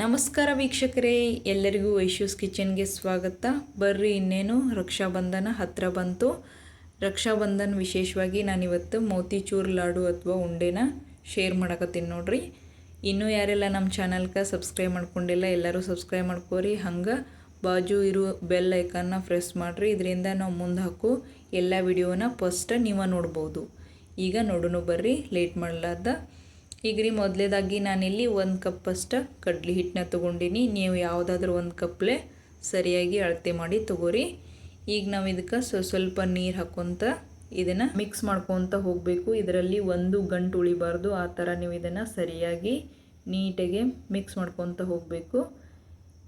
ನಮಸ್ಕಾರ ವೀಕ್ಷಕರೇ, ಎಲ್ಲರಿಗೂ ವೈಶ್ಯೂಸ್ ಕಿಚನ್ಗೆ ಸ್ವಾಗತ. ಬರ್ರಿ, ಇನ್ನೇನು? ರಕ್ಷಾಬಂಧನ ಹತ್ತಿರ ಬಂತು. ರಕ್ಷಾಬಂಧನ್ ವಿಶೇಷವಾಗಿ ನಾನಿವತ್ತು ಮೋತಿಚೂರ್ ಲಾಡು ಅಥವಾ ಉಂಡೆನ ಶೇರ್ ಮಾಡಕತ್ತೀನಿ ನೋಡ್ರಿ. ಇನ್ನೂ ಯಾರೆಲ್ಲ ನಮ್ಮ ಚಾನಲ್ಗೆ ಸಬ್ಸ್ಕ್ರೈಬ್ ಮಾಡ್ಕೊಂಡಿಲ್ಲ, ಎಲ್ಲರೂ ಸಬ್ಸ್ಕ್ರೈಬ್ ಮಾಡ್ಕೋರಿ. ಹಂಗೆ ಬಾಜು ಇರೋ ಬೆಲ್ ಐಕನ್ನ ಪ್ರೆಸ್ ಮಾಡಿರಿ. ಇದರಿಂದ ನಾವು ಮುಂದೆ ಹಾಕು ಎಲ್ಲ ವಿಡಿಯೋನ ಫಸ್ಟ್ ನೀವು ನೋಡ್ಬೋದು. ಈಗ ನೋಡೋಣ ಬರ್ರಿ, ಲೇಟ್ ಮಾಡಲಾರ್ದ. ಈಗ ರೀ ಮೊದಲೇದಾಗಿ ನಾನಿಲ್ಲಿ ಒಂದು ಕಪ್ಪಷ್ಟು ಕಡ್ಲಿ ಹಿಟ್ಟನ್ನ ತೊಗೊಂಡಿನಿ. ನೀವು ಯಾವುದಾದ್ರೂ ಒಂದು ಕಪ್ಲೆ ಸರಿಯಾಗಿ ಅಳತೆ ಮಾಡಿ ತೊಗೋರಿ. ಈಗ ನಾವು ಇದಕ್ಕೆ ಸ್ವ ಸ್ವಲ್ಪ ನೀರು ಹಾಕ್ಕೊತ ಇದನ್ನು ಮಿಕ್ಸ್ ಮಾಡ್ಕೊತ ಹೋಗಬೇಕು. ಇದರಲ್ಲಿ ಒಂದು ಗಂಟು ಉಳಿಬಾರ್ದು. ಆ ಥರ ನೀವು ಇದನ್ನು ಸರಿಯಾಗಿ ನೀಟಾಗಿ ಮಿಕ್ಸ್ ಮಾಡ್ಕೊತ ಹೋಗಬೇಕು.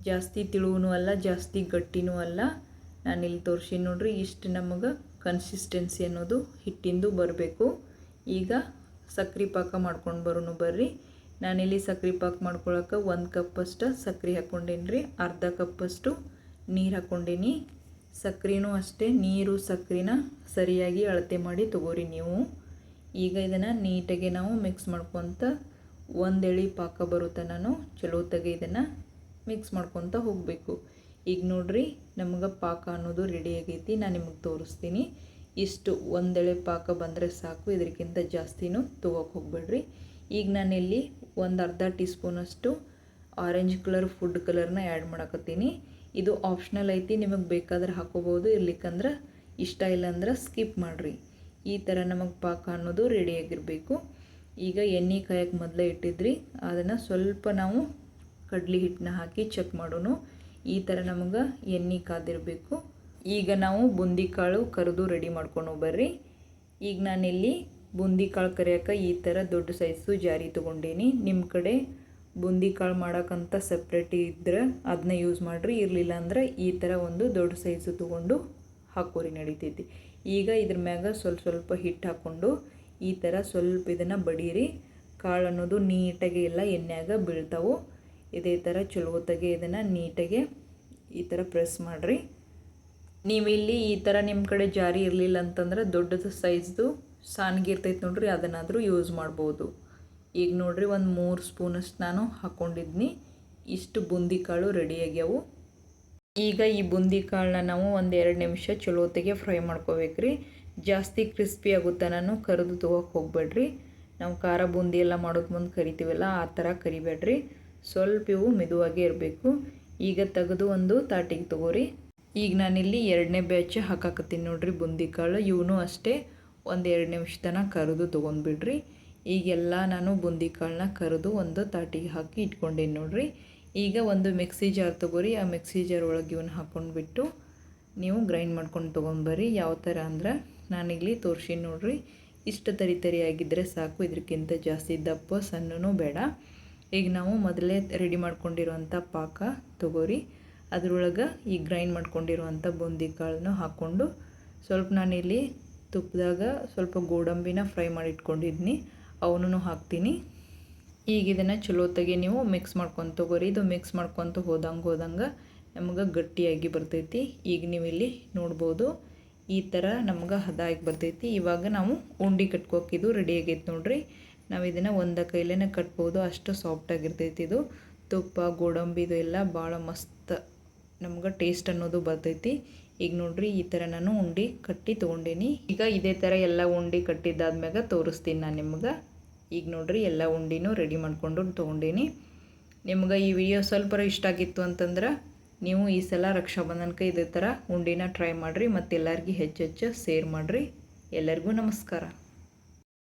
ಜಾಸ್ತಿ ತಿಳುವೂ ಅಲ್ಲ, ಜಾಸ್ತಿ ಗಟ್ಟಿನೂ ಅಲ್ಲ. ನಾನಿಲ್ಲಿ ತೋರಿಸಿ ನೋಡ್ರಿ ಇಷ್ಟು ನಮಗೆ ಕನ್ಸಿಸ್ಟೆನ್ಸಿ ಅನ್ನೋದು ಹಿಟ್ಟಿಂದು ಬರಬೇಕು. ಈಗ ಸಕ್ರೆ ಪಾಕ ಮಾಡ್ಕೊಂಡು ಬರೋನು ಬರ್ರಿ. ನಾನಿಲ್ಲಿ ಸಕ್ರೆ ಪಾಕ ಮಾಡ್ಕೊಳಕ್ಕೆ ಒಂದು ಕಪ್ಪಷ್ಟು ಸಕ್ರೆ ಹಾಕ್ಕೊಂಡೀನಿ ರೀ ಅರ್ಧ ಕಪ್ಪಷ್ಟು ನೀರು ಹಾಕ್ಕೊಂಡೀನಿ ಸಕ್ರೆನೂ ಅಷ್ಟೇ, ನೀರು ಸಕ್ರೆನ ಸರಿಯಾಗಿ ಅಳತೆ ಮಾಡಿ ತೊಗೋರಿ ನೀವು. ಈಗ ಇದನ್ನು ನೀಟಾಗಿ ನಾವು ಮಿಕ್ಸ್ ಮಾಡ್ಕೊತ ಒಂದೆಳಿ ಪಾಕ ಬರುತ್ತೆ ನಾನು, ಚಲೋತ್ತಾಗೆ ಇದನ್ನು ಮಿಕ್ಸ್ ಮಾಡ್ಕೊತ ಹೋಗಬೇಕು. ಈಗ ನೋಡ್ರಿ, ನಮ್ಗೆ ಪಾಕ ಅನ್ನೋದು ರೆಡಿ ಆಗೈತಿ, ನಾನು ನಿಮಗೆ ತೋರಿಸ್ತೀನಿ. ಇಷ್ಟು ಒಂದೆಳೆ ಪಾಕ ಬಂದರೆ ಸಾಕು ಇದಕ್ಕಿಂತ ಜಾಸ್ತಿನೂ ತೊಗೋಕೆ ಹೋಗ್ಬೇಡ್ರಿ. ಈಗ ನಾನಿಲ್ಲಿ ಒಂದು ಅರ್ಧ ಟೀ ಸ್ಪೂನಷ್ಟು ಆರೆಂಜ್ ಕಲರ್ ಫುಡ್ ಕಲರ್ನ ಆ್ಯಡ್ ಮಾಡಕತ್ತೀನಿ. ಇದು ಆಪ್ಷನಲ್ ಐತಿ, ನಿಮಗೆ ಬೇಕಾದ್ರೆ ಹಾಕೋಬೋದು, ಇರ್ಲಿಕ್ಕಂದ್ರೆ ಇಷ್ಟ ಇಲ್ಲ ಅಂದ್ರೆ ಸ್ಕಿಪ್ ಮಾಡಿರಿ. ಈ ಥರ ನಮಗೆ ಪಾಕ ಅನ್ನೋದು ರೆಡಿಯಾಗಿರಬೇಕು ಈಗ ಎಣ್ಣೆ ಕಾಯಕ್ಕೆ ಮೊದಲೇ ಇಟ್ಟಿದ್ರಿ, ಅದನ್ನು ಸ್ವಲ್ಪ ನಾವು ಕಡ್ಲಿ ಹಿಟ್ಟನ್ನ ಹಾಕಿ ಚೆಕ್ ಮಾಡೋಣ ಈ ಥರ ನಮಗೆ ಎಣ್ಣೆ ಕಾದಿರಬೇಕು. ಈಗ ನಾವು ಬುಂದಿ ಕಾಳು ಕರೆದು ರೆಡಿ ಮಾಡ್ಕೊಂಡು ಬರ್ರಿ. ಈಗ ನಾನಿಲ್ಲಿ ಬುಂದಿ ಕಾಳು ಕರಿಯೋಕೆ ಈ ಥರ ದೊಡ್ಡ ಸೈಜು ಜಾರಿ ತೊಗೊಂಡೀನಿ. ನಿಮ್ಮ ಕಡೆ ಬುಂದಿ ಕಾಳು ಮಾಡೋಕ್ಕಂತ ಸಪ್ರೇಟ್ ಇದ್ರೆ ಅದನ್ನ ಯೂಸ್ ಮಾಡಿರಿ. ಇರಲಿಲ್ಲ ಅಂದ್ರೆ ಈ ಥರ ಒಂದು ದೊಡ್ಡ ಸೈಜು ತೊಗೊಂಡು ಹಾಕೋರಿ ನಡಿತೈತಿ. ಈಗ ಇದ್ರ ಮ್ಯಾಗ ಸ್ವಲ್ಪ ಸ್ವಲ್ಪ ಹಿಟ್ಟು ಹಾಕ್ಕೊಂಡು ಈ ಥರ ಸ್ವಲ್ಪ ಇದನ್ನು ಬಡೀರಿ. ಕಾಳು ಅನ್ನೋದು ನೀಟಾಗಿ ಎಲ್ಲ ಎಣ್ಣೆಯಾಗ ಬೀಳ್ತಾವೆ. ಇದೇ ಥರ ಚಲೋತ್ತಾಗೆ ಇದನ್ನು ನೀಟಾಗೆ ಈ ಥರ ಪ್ರೆಸ್ ಮಾಡಿರಿ. ನೀವಿಲ್ಲಿ ಈ ಥರ ನಿಮ್ಮ ಕಡೆ ಜಾರಿ ಇರಲಿಲ್ಲ ಅಂತಂದ್ರೆ ದೊಡ್ಡದು ಸೈಜ್ದು ಸಾನ್ಗಿ ಇರ್ತೈತೆ ನೋಡ್ರಿ, ಅದನ್ನಾದರೂ ಯೂಸ್ ಮಾಡ್ಬೋದು. ಈಗ ನೋಡ್ರಿ ಒಂದು ಮೂರು ಸ್ಪೂನಷ್ಟು ನಾನು ಹಾಕ್ಕೊಂಡಿದ್ನಿ ಇಷ್ಟು ಬೂಂದಿ ಕಾಳು ಆಗ್ಯಾವು. ಈಗ ಈ ಬೂಂದಿ ಕಾಳನ್ನ ನಾವು ಒಂದು ಎರಡು ನಿಮಿಷ ಚಲೋತೆಗೆ ಫ್ರೈ ಮಾಡ್ಕೋಬೇಕ್ರಿ. ಜಾಸ್ತಿ ಕ್ರಿಸ್ಪಿ ಆಗುತ್ತೆ ನಾನು ಕರಿದು ತೊಗೋಕೆ ಹೋಗ್ಬೇಡ್ರಿ. ನಾವು ಖಾರ ಬೂಂದಿ ಎಲ್ಲ ಮಾಡೋದು ಮುಂದೆ ಕರಿತೀವಲ್ಲ, ಆ ಥರ ಕರಿಬೇಡ್ರಿ. ಸ್ವಲ್ಪ ಇವು ಮೆದುವಾಗೇ ಇರಬೇಕು. ಈಗ ತೆಗೆದು ಒಂದು ತಾಟಿಗೆ ತೊಗೋರಿ. ಈಗ ನಾನಿಲ್ಲಿ ಎರಡನೇ ಬ್ಯಾಚ್ ಹಾಕಾಕತ್ತೀನಿ ನೋಡ್ರಿ ಬುಂದಿ ಕಾಳು ಇವನು ಅಷ್ಟೇ ಒಂದು ಎರಡು ನಿಮಿಷ ತನಕ ಕರೆದು ತೊಗೊಂಡ್ಬಿಡ್ರಿ. ಈಗೆಲ್ಲ ನಾನು ಬುಂದಿ ಕಾಳನ್ನ ಕರೆದು ಒಂದು ತಾಟಿಗೆ ಹಾಕಿ ಇಟ್ಕೊಂಡೀನಿ ನೋಡ್ರಿ. ಈಗ ಒಂದು ಮಿಕ್ಸಿ ಜಾರ್ ತೊಗೋರಿ. ಆ ಮಿಕ್ಸಿ ಜಾರ್ ಒಳಗೆ ಇವನ್ನ ಹಾಕ್ಕೊಂಡ್ಬಿಟ್ಟು ನೀವು ಗ್ರೈಂಡ್ ಮಾಡ್ಕೊಂಡು ತೊಗೊಂಬರ್ರಿ. ಯಾವ ಥರ ಅಂದ್ರೆ ನಾನಿಲ್ಲಿ ತೋರಿಸಿ ನೋಡ್ರಿ. ಇಷ್ಟು ತರಿ ತರಿ ಆಗಿದ್ದರೆ ಸಾಕು. ಇದಕ್ಕಿಂತ ಜಾಸ್ತಿ ದಪ್ಪ ಸಣ್ಣನೂ ಬೇಡ. ಈಗ ನಾವು ಮೊದಲೇ ರೆಡಿ ಮಾಡ್ಕೊಂಡಿರುವಂಥ ಪಾಕ ತೊಗೋರಿ. ಅದರೊಳಗೆ ಈ ಗ್ರೈಂಡ್ ಮಾಡ್ಕೊಂಡಿರುವಂಥ ಬೂಂದಿ ಕಾಳನ್ನು ಹಾಕ್ಕೊಂಡು ಸ್ವಲ್ಪ ನಾನಿಲ್ಲಿ ತುಪ್ಪದಾಗ ಸ್ವಲ್ಪ ಗೋಡಂಬಿನ ಫ್ರೈ ಮಾಡಿ ಇಟ್ಕೊಂಡಿದ್ನಿ ಅವನು ಹಾಕ್ತೀನಿ. ಈಗ ಇದನ್ನು ಚಲೋತ್ತಾಗಿ ನೀವು ಮಿಕ್ಸ್ ಮಾಡ್ಕೊತ ತಗೋರಿ. ಇದು ಮಿಕ್ಸ್ ಮಾಡ್ಕೊತ ಹೋದಂಗೆ ಹೋದಂಗೆ ನಮಗೆ ಗಟ್ಟಿಯಾಗಿ ಬರ್ತೈತಿ. ಈಗ ನೀವು ಇಲ್ಲಿ ನೋಡ್ಬೋದು, ಈ ಥರ ನಮ್ಗೆ ಹದಾಗಿ ಬರ್ತೈತಿ. ಇವಾಗ ನಾವು ಉಂಡಿ ಕಟ್ಕೋಕಿದು ರೆಡಿ ಆಗೈತೆ ನೋಡ್ರಿ. ನಾವು ಇದನ್ನು ಒಂದ ಕೈಲೇ ಕಟ್ಬೋದು. ಅಷ್ಟು ಸಾಫ್ಟಾಗಿರ್ತೈತಿ ಇದು. ತುಪ್ಪ ಗೋಡಂಬಿದು ಎಲ್ಲ ಭಾಳ ಮಸ್ತ್. ನಮ್ಗೆ ಟೇಸ್ಟ್ ಅನ್ನೋದು ಬರ್ತೈತಿ. ಈಗ ನೋಡ್ರಿ ಈ ಥರ ನಾನು ಉಂಡೆ ಕಟ್ಟಿ ತೊಗೊಂಡೀನಿ. ಈಗ ಇದೇ ಥರ ಎಲ್ಲ ಉಂಡೆ ಕಟ್ಟಿದ್ದಾದ್ಮ್ಯಾಗ ತೋರಿಸ್ತೀನಿ ನಾನು ನಿಮ್ಗೆ. ಈಗ ನೋಡ್ರಿ ಎಲ್ಲ ಉಂಡಿನೂ ರೆಡಿ ಮಾಡಿಕೊಂಡು ತೊಗೊಂಡೀನಿ. ನಿಮ್ಗೆ ಈ ವಿಡಿಯೋ ಸ್ವಲ್ಪ ಇಷ್ಟ ಆಗಿತ್ತು ಅಂತಂದ್ರೆ ನೀವು ಈ ಸಲ ರಕ್ಷಾಬಂಧನಕ್ಕೆ ಇದೇ ಥರ ಉಂಡಿನ ಟ್ರೈ ಮಾಡಿರಿ ಮತ್ತು ಎಲ್ಲರಿಗೂ ಹೆಚ್ಚು ಹೆಚ್ಚು ಸೇರ್ ಮಾಡಿರಿ. ಎಲ್ಲರಿಗೂ ನಮಸ್ಕಾರ.